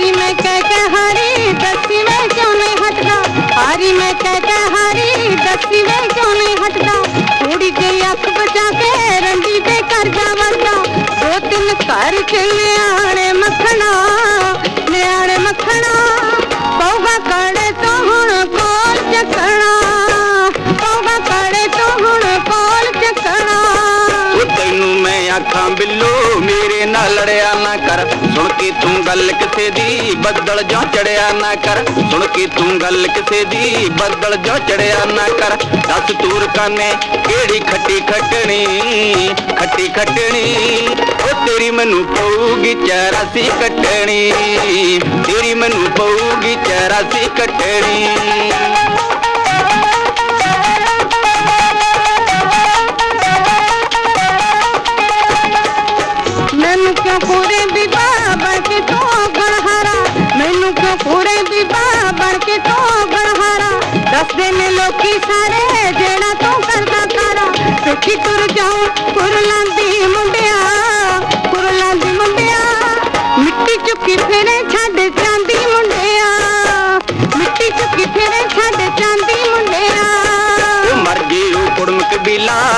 हारी में कह के दसी में क्यों नहीं हटदा। हारी में कह के दसी में क्यों नहीं हटदा। थोड़ी जी अख बचा के रंडी दे कर जा दो तीन घर च न्याणे मखना न्याणे मखना पौगा कड़े तो हूँ कोल चकना। पौगा कड़े तो हूँ कोल चकना। तेनू मैं आखा बिल्लो, मेरे नाल लड़या ना कर। सुन के तू गल किसे दी? बदल जो चढ़िया ना कर। सुन के तू गल किसे दी? बदल जो चढ़िया ना कर। दस तूर काने, केड़ी खट्टी खटनी खट्टी खटनी ओ तेरी मनु पऊगी चरासी कटनी तेरी मनु पऊगी चरासी कटनी मैं क्यों पूरी ਦੱਸਦੇ ਲੋਕੀ ਸਾਰੇ ਜਿਹੜਾ ਤੂੰ ਕਰਦਾ ਕਾਰਾ। ਸਿੱਖੀ ਤੁਰ ਜਾਉ ਕੁਰਲਾਂ ਮੁੰਡਿਆ ਕੁਰਲਾਂ ਮੁੰਡਿਆ। ਮਿੱਟੀ ਚੁੱਕੀ ਫਿਰੇ ਛੱਡ ਜਾਂਦੀ ਮੁੰਡਿਆ। ਮਿੱਟੀ ਚੁੱਕੀ ਫਿਰੇ ਛੱਡ ਜਾਂਦੀ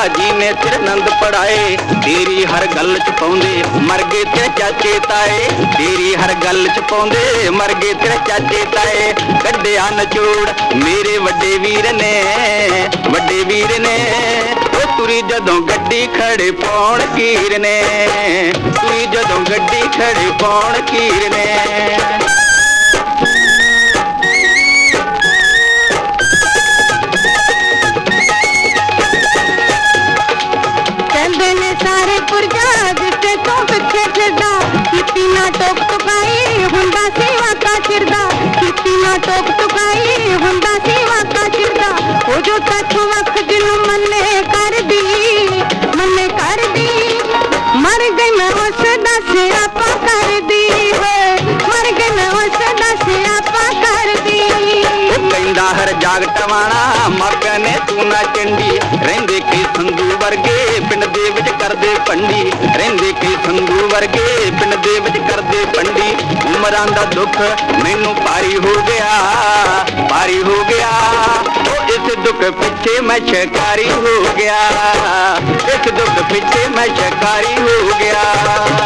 ਕਬੀਲਾ ਜੀ ਨੇ ਤੇਰੇ ਨੰਦ ਪੜਾਏ। ਤੇਰੀ ਹਰ ਗੱਲ ਚ ਪਾਉਂਦੇ ਮਰਗੇ ਗਏ ਤੇਰੇ ਚਾਚੇ ਤਾਏ। ਤੇਰੀ ਹਰ ਗੱਲ ਚ ਪਾਉਂਦੇ ਮਰਗੇ ਗਏ ਤੇਰੇ ਚਾਚੇ ਤਾਏ। ਕੱਢਿਆ ਨਚੋੜ ਮੇਰੇ ਵੱਡੇ ਵੀਰ ਨੇ, ਵੱਡੇ ਵੀਰ ਨੇ। ਉਹ ਤੁਰੀ ਜਦੋਂ ਗੱਡੀ ਖੜੇ ਪਾਉਣ ਕੀਰ ਨੇ, ਤੁਰੀ ਜਦੋਂ ਗੱਡੀ ਖੜੇ ਪਾਉਣ ਕੀਰ ਨੇ। ਨਾ ਟੋਕ ਟੁਕਾਈ ਹੁੰਦਾ ਸੀ ਵਾਕਾ ਚਿਰਦਾ ਕੀਤੀ ਨਾ ਟੋਕ ਟੁਕਾਈ ਹੁੰਦਾ ਸੀ ਵਾਕਾ ਚਿਰਦਾ। ਉਹ ਜੋ ਤੱਕ ਵਕ ਜਿਹਨੂੰ ਮੰਨੇ ਕਰਦੀ ਮੰਨੇ ਕਰਦੀ, ਮਰ ਗਈ ਮੈਂ ਉਸ ਦਾ ਸਿਆਪਾ ਕਰਦੀ ਵੇ, ਮਰ ਗਈ ਮੈਂ ਉਸ ਦਾ ਸਿਆਪਾ ਕਰਦੀ। ਕਹਿੰਦਾ, ਹਰ ਜਾਗ ਟਵਾਣਾ ਮਾਪਿਆਂ ਨੇ ਤੂੰ ਨਾ ਚੰਡੀ ਰਹਿੰਦੇ ਕਈ ਸੰਧੂ ਵਰਗੇ, ਪਿੰਡ ਦੇ ਕਰਦੇ ਪੰਡੀ, ਰਹਿੰਦੇ ਕਈ ਸੰਧੂ ਵਰਗੇ? ਪਿੰਡ ਦੇ ਵਿੱਚ ਕਰਦੇ ਪੰਡੀ, ਉਮਰਾਂ ਦਾ ਦੁੱਖ ਮੈਨੂੰ ਭਾਰੀ ਹੋ ਗਿਆ, ਭਾਰੀ ਹੋ ਗਿਆ। ਉਹ ਇਸ ਦੁੱਖ ਪਿੱਛੇ ਮੈਂ ਸ਼ਿਕਾਰੀ ਹੋ ਗਿਆ, ਇਸ ਦੁੱਖ ਪਿੱਛੇ ਮੈਂ ਸ਼ਿਕਾਰੀ ਹੋ ਗਿਆ।